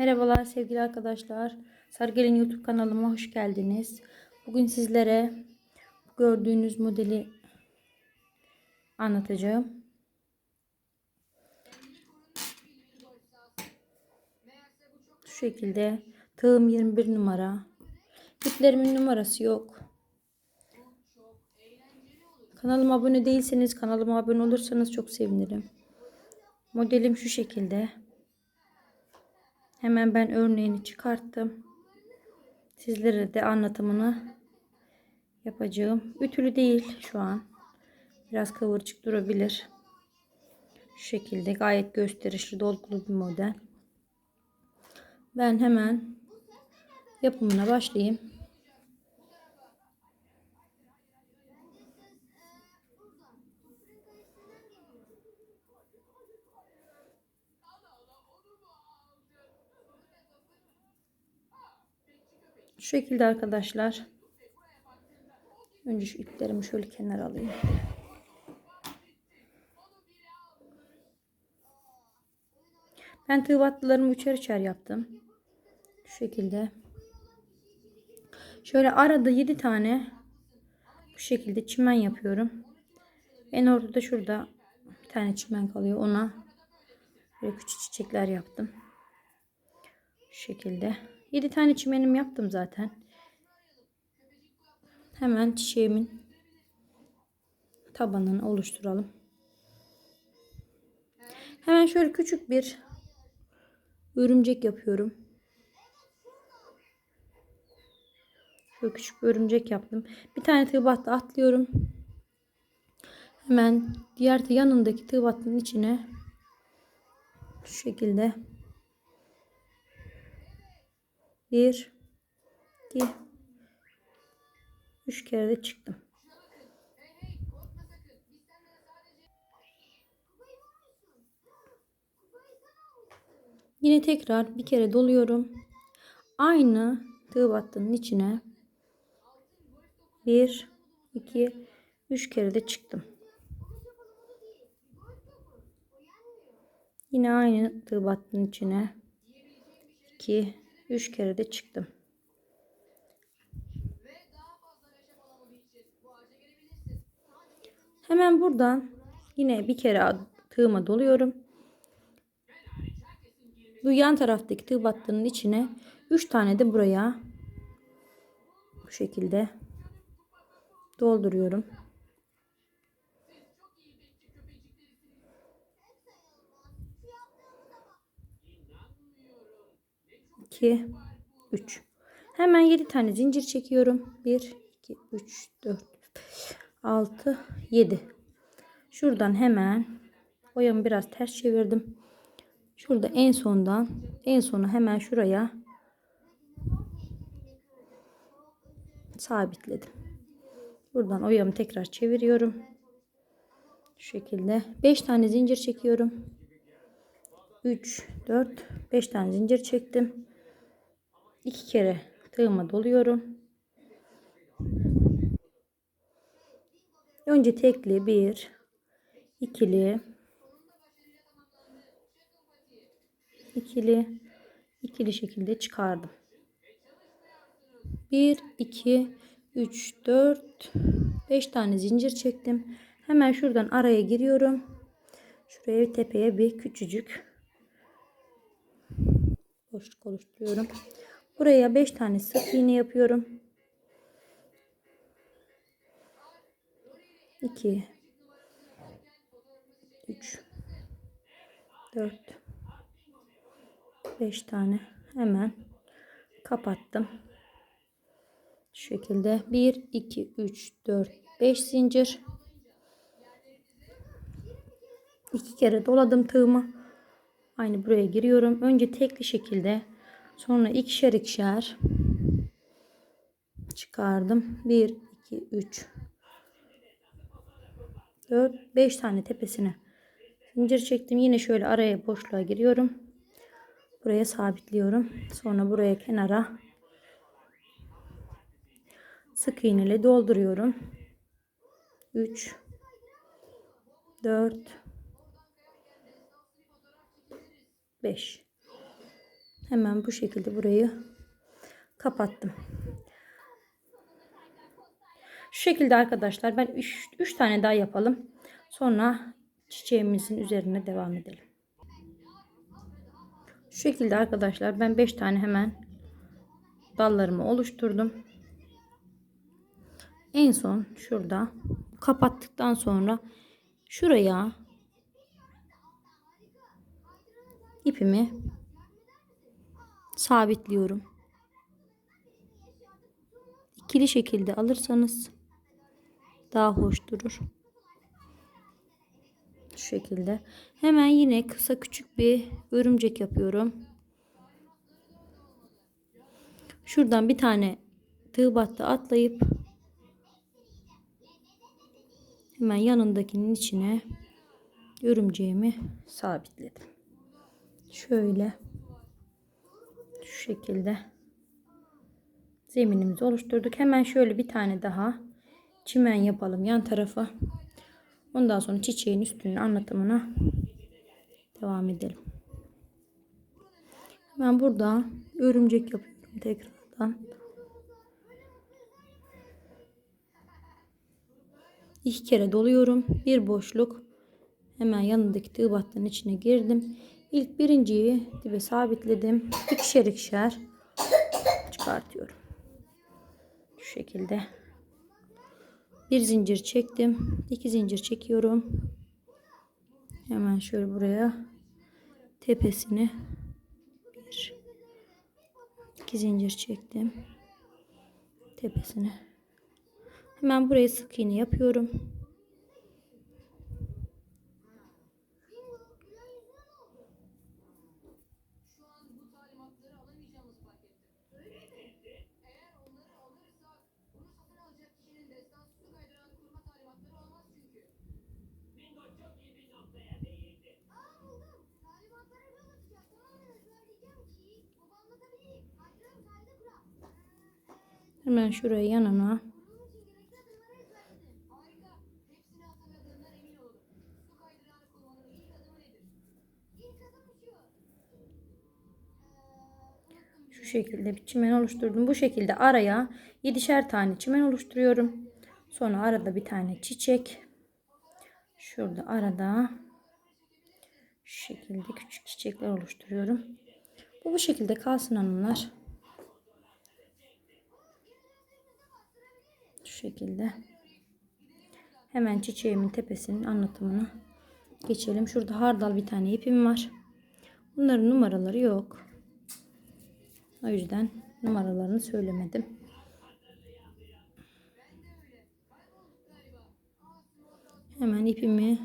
Merhabalar sevgili arkadaşlar. Sargelin YouTube kanalıma hoş geldiniz. Bugün sizlere gördüğünüz modeli anlatacağım. Şu şekilde tığım 21 numara. İplerimin numarası yok. Kanalıma abone değilseniz kanalıma abone olursanız çok sevinirim. Modelim şu şekilde. Hemen ben örneğini çıkarttım. Sizlere de anlatımını yapacağım. Ütülü değil şu an. Biraz kıvırcık durabilir. Şu şekilde gayet gösterişli dolgulu bir model. Ben hemen yapımına başlayayım. Şu şekilde arkadaşlar. Önce şu iplerimi şöyle kenara alayım. Ben tığ battılarımı üçer üçer yaptım. Şu şekilde. Şöyle arada 7 tane bu şekilde çimen yapıyorum. En ortada şurada bir tane çimen kalıyor. Ona böyle küçük çiçekler yaptım. Şu şekilde. 7 tane çimenim yaptım zaten. Hemen çiçeğimin tabanını oluşturalım. Hemen şöyle küçük bir örümcek yapıyorum. Şöyle küçük bir örümcek yaptım. Bir tane tığ atlıyorum. Hemen diğer yanındaki tığ içine şu şekilde bir iki üç kere de çıktım. Yine tekrar bir kere doluyorum. Aynı tığ battının içine bir iki üç kere de çıktım. Yine aynı tığ battının içine 2 3 kere de çıktım. Hemen buradan yine bir kere tığıma doluyorum. Bu yan taraftaki tığ battının içine 3 tane de buraya bu şekilde dolduruyorum. 2 3 Hemen 7 tane zincir çekiyorum. 1 2 3 4 5 6 7 Şuradan hemen boyamı biraz ters çevirdim. Şurada en sondan en sona hemen şuraya sabitledim. Buradan oyamı tekrar çeviriyorum. Şu şekilde 5 tane zincir çekiyorum. 3 4 5 tane zincir çektim iki kere tığıma doluyorum. Önce tekli bir, ikili, ikili, ikili şekilde çıkardım. 1, 2, 3, 4, 5 tane zincir çektim. Hemen şuradan araya giriyorum. Şuraya tepeye bir küçücük boşluk oluşturuyorum. Buraya 5 tane sık iğne yapıyorum. 2 3 4 5 tane hemen kapattım. Şu şekilde 1 2 3 4 5 zincir. 2 kere doladım tığımı. Aynı buraya giriyorum. Önce tekli şekilde Sonra ikişer ikişer çıkardım. 1, 2, 3, 4, 5 tane tepesine zincir çektim. Yine şöyle araya boşluğa giriyorum. Buraya sabitliyorum. Sonra buraya kenara sık iğneyle dolduruyorum. 3 4 5 Hemen bu şekilde burayı kapattım. Şu şekilde arkadaşlar ben 3 tane daha yapalım. Sonra çiçeğimizin üzerine devam edelim. Şu şekilde arkadaşlar ben 5 tane hemen dallarımı oluşturdum. En son şurada kapattıktan sonra şuraya ipimi sabitliyorum. İkili şekilde alırsanız daha hoş durur. Şu şekilde. Hemen yine kısa küçük bir örümcek yapıyorum. Şuradan bir tane tığ battı atlayıp hemen yanındakinin içine örümceğimi sabitledim. Şöyle şu şekilde zeminimizi oluşturduk. Hemen şöyle bir tane daha çimen yapalım yan tarafa. Ondan sonra çiçeğin üstünün anlatımına devam edelim. Ben burada örümcek yapıyorum tekrardan. İki kere doluyorum. Bir boşluk. Hemen yanındaki tığ battının içine girdim. İlk birinciyi dibe sabitledim. İkişer ikişer çıkartıyorum. Şu şekilde. Bir zincir çektim. iki zincir çekiyorum. Hemen şöyle buraya tepesini bir iki zincir çektim. Tepesine. Hemen buraya sık iğne yapıyorum. Hemen şuraya yanına şu şekilde bir çimen oluşturdum. Bu şekilde araya 7'şer tane çimen oluşturuyorum. Sonra arada bir tane çiçek. Şurada arada şu şekilde küçük çiçekler oluşturuyorum. Bu bu şekilde kalsın hanımlar. Şekilde. Hemen çiçeğimin tepesinin anlatımına geçelim. Şurada hardal bir tane ipim var. Bunların numaraları yok. O yüzden numaralarını söylemedim. Hemen ipimi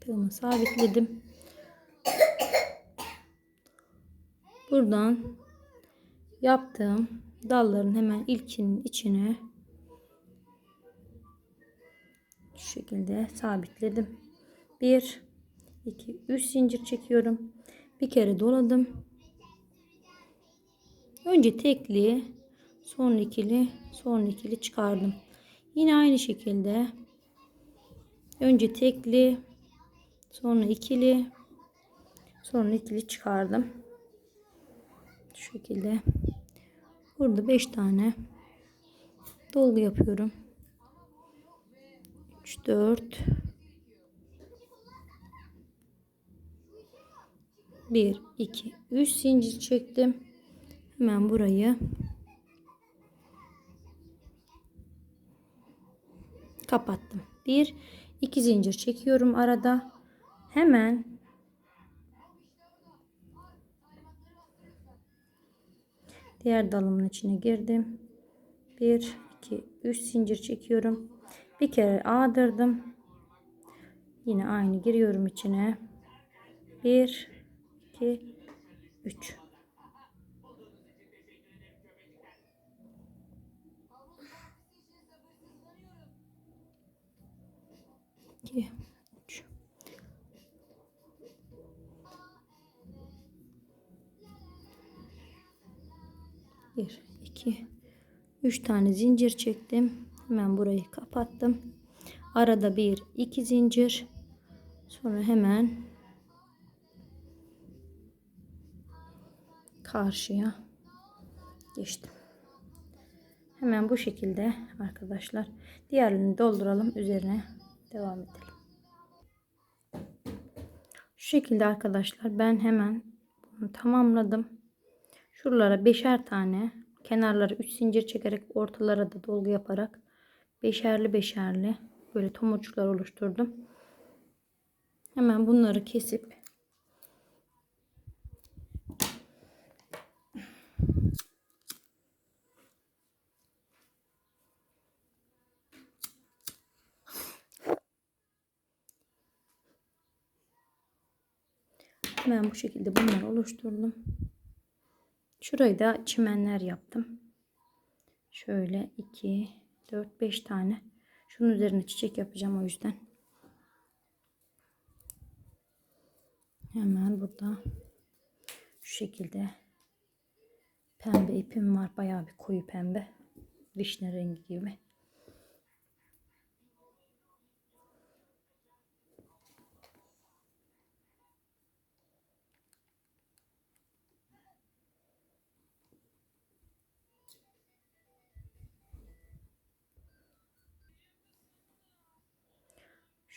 tığımı sabitledim. Buradan yaptığım dalların hemen ilkinin içine şekilde sabitledim. 1 2 3 zincir çekiyorum. Bir kere doladım. Önce tekli, sonra ikili, sonra ikili çıkardım. Yine aynı şekilde önce tekli, sonra ikili, sonra ikili çıkardım. Şu şekilde. Burada 5 tane dolgu yapıyorum. 3 4 1 2 3 zincir çektim. Hemen burayı kapattım. 1 2 zincir çekiyorum arada. Hemen diğer dalımın içine girdim. 1 2 3 zincir çekiyorum. Bir kere ağdırdım. Yine aynı giriyorum içine. 1 2 3 2 3 1 2 3 tane zincir çektim. Hemen burayı kapattım. Arada bir iki zincir. Sonra hemen karşıya geçtim. Hemen bu şekilde arkadaşlar diğerlerini dolduralım üzerine devam edelim. Şu şekilde arkadaşlar ben hemen bunu tamamladım. Şuralara beşer tane kenarları 3 zincir çekerek ortalara da dolgu yaparak beşerli beşerli böyle tomurcuklar oluşturdum. Hemen bunları kesip Hemen bu şekilde bunları oluşturdum. Şurayı da çimenler yaptım. Şöyle 2, 4, 5 tane. Şunun üzerine çiçek yapacağım o yüzden. Hemen burada şu şekilde pembe ipim var. Bayağı bir koyu pembe. Vişne rengi gibi.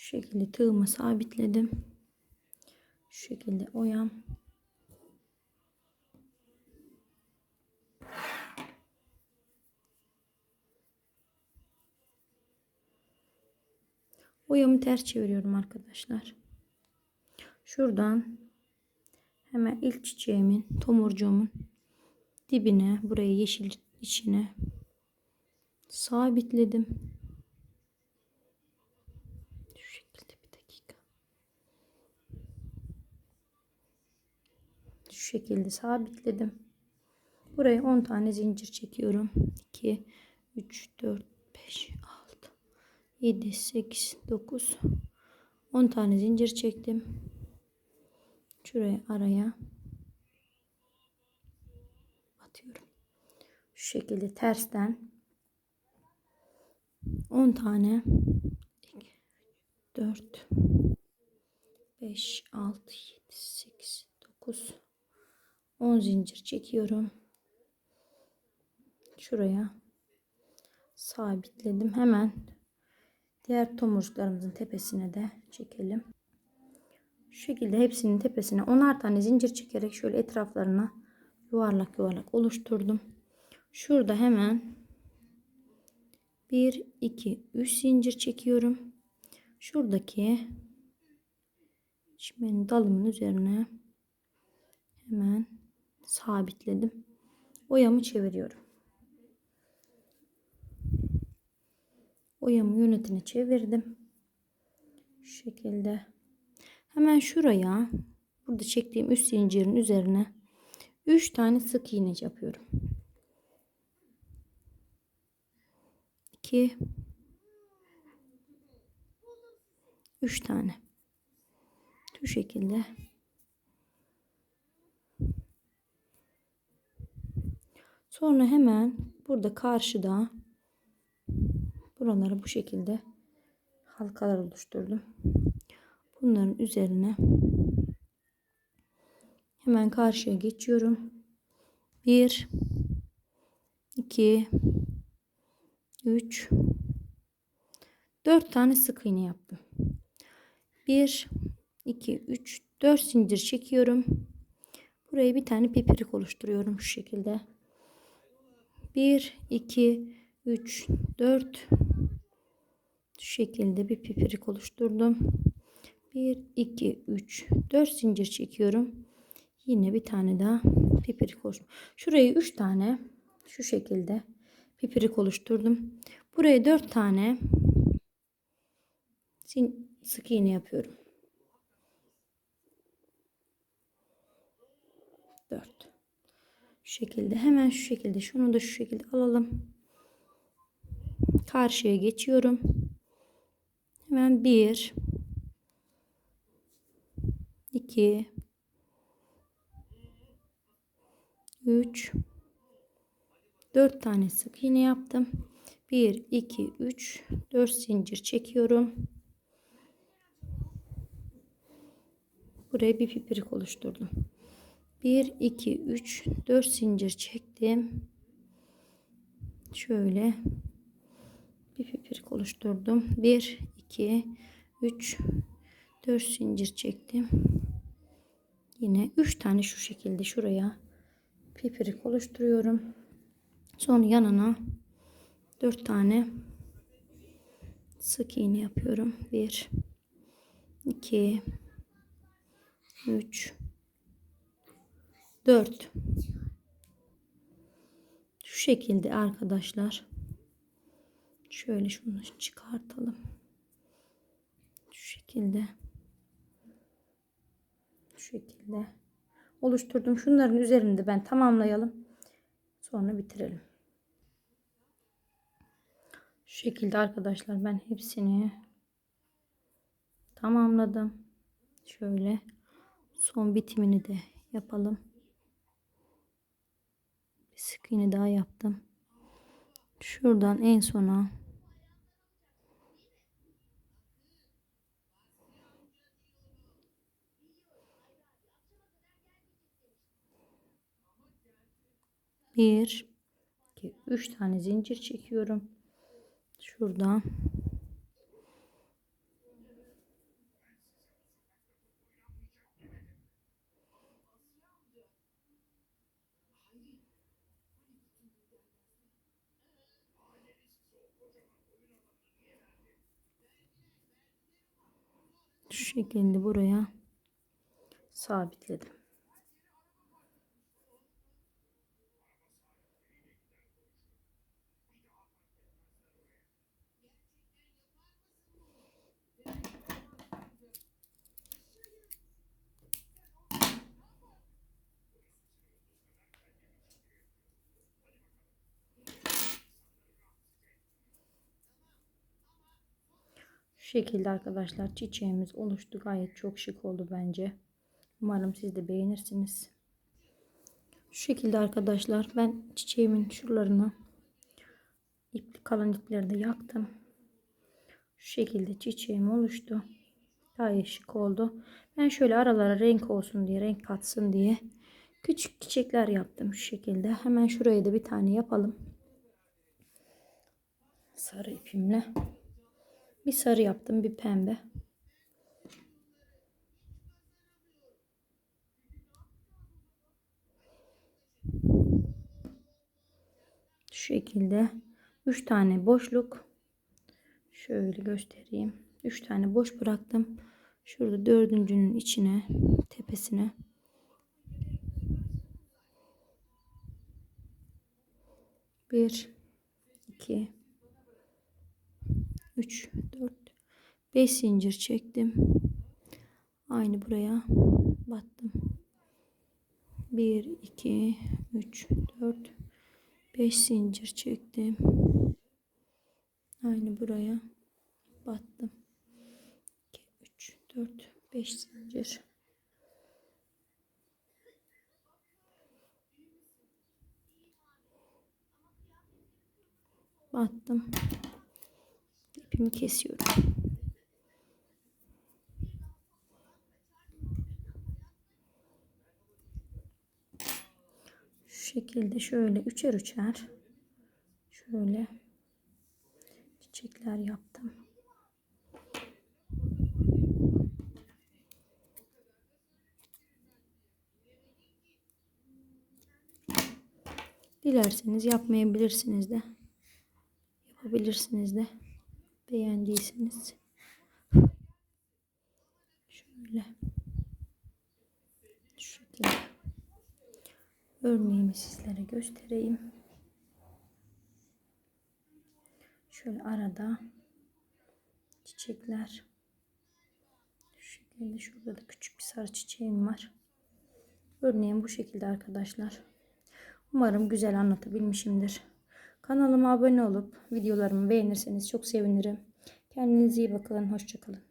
Şekilde tığımı sabitledim. Şu şekilde oyam. Oyamı ters çeviriyorum arkadaşlar. Şuradan hemen ilk çiçeğimin, tomurcuğumun dibine, buraya yeşil içine sabitledim. Şu şekilde bir dakika. Şu şekilde sabitledim. Buraya 10 tane zincir çekiyorum. 2 3 4 5 6 7 8 9 10 tane zincir çektim. Şuraya araya atıyorum. Şu şekilde tersten 10 tane 2 4 5 6 7 8 9 10 zincir çekiyorum. Şuraya sabitledim. Hemen diğer tomurcuklarımızın tepesine de çekelim. Şu şekilde hepsinin tepesine 10'ar tane zincir çekerek şöyle etraflarına yuvarlak yuvarlak oluşturdum. Şurada hemen 1 2 3 zincir çekiyorum. Şuradaki çimenin dalımın üzerine hemen sabitledim. Oyamı çeviriyorum. Oyamı yönetine çevirdim. Şu şekilde. Hemen şuraya burada çektiğim üst zincirin üzerine 3 tane sık iğne yapıyorum. 2 3 tane. Şu şekilde. Sonra hemen burada karşıda buraları bu şekilde halkalar oluşturdum. Bunların üzerine hemen karşıya geçiyorum. 1 2 3 4 tane sık iğne yaptım. 1 2 3 4 zincir çekiyorum. Buraya bir tane pipirik oluşturuyorum şu şekilde. 1 2 3 4 şu şekilde bir pipirik oluşturdum. 1 2 3 4 zincir çekiyorum. Yine bir tane daha pipirik oluşturdum. Şuraya 3 tane şu şekilde pipirik oluşturdum. Buraya 4 tane sık iğne yapıyorum. 4 şu şekilde hemen şu şekilde şunu da şu şekilde alalım. Karşıya geçiyorum. Hemen 1 2 3 4 tane sık iğne yaptım. 1 2 3 4 zincir çekiyorum. Buraya bir pipirik oluşturdum. 1 2 3 4 zincir çektim. Şöyle bir pipirik oluşturdum. 1 2 3 4 zincir çektim. Yine 3 tane şu şekilde şuraya pipirik oluşturuyorum. Sonra yanına 4 tane sık iğne yapıyorum. 1 2 3 4 şu şekilde arkadaşlar. Şöyle şunu çıkartalım. Şu şekilde. Şu şekilde. Oluşturdum. Şunların üzerinde ben tamamlayalım. Sonra bitirelim. Şu şekilde arkadaşlar ben hepsini tamamladım. Şöyle son bitimini de yapalım bir sık iğne daha yaptım. Şuradan en sona bir iki üç tane zincir çekiyorum. Şuradan şu şekilde buraya sabitledim. Şekilde arkadaşlar çiçeğimiz oluştu. Gayet çok şık oldu bence. Umarım siz de beğenirsiniz. Şu şekilde arkadaşlar ben çiçeğimin şuralarını ipli kalan ipleri de yaktım. Şu şekilde çiçeğim oluştu. Gayet şık oldu. Ben şöyle aralara renk olsun diye, renk katsın diye küçük çiçekler yaptım şu şekilde. Hemen şuraya da bir tane yapalım. Sarı ipimle. Bir sarı yaptım, bir pembe. Şu şekilde 3 tane boşluk şöyle göstereyim. 3 tane boş bıraktım. Şurada dördüncünün içine, tepesine bir, iki, 3 4 5 zincir çektim. Aynı buraya battım. 1 2 3 4 5 zincir çektim. Aynı buraya battım. 2 3 4 5 zincir. Battım ipimi kesiyorum. Şu şekilde şöyle üçer üçer şöyle çiçekler yaptım. Dilerseniz yapmayabilirsiniz de yapabilirsiniz de beğendiyseniz şöyle şu şekilde örneğimi sizlere göstereyim. Şöyle arada çiçekler şu şekilde şurada da küçük bir sarı çiçeğim var. Örneğin bu şekilde arkadaşlar. Umarım güzel anlatabilmişimdir. Kanalıma abone olup videolarımı beğenirseniz çok sevinirim. Kendinize iyi bakın. Hoşçakalın.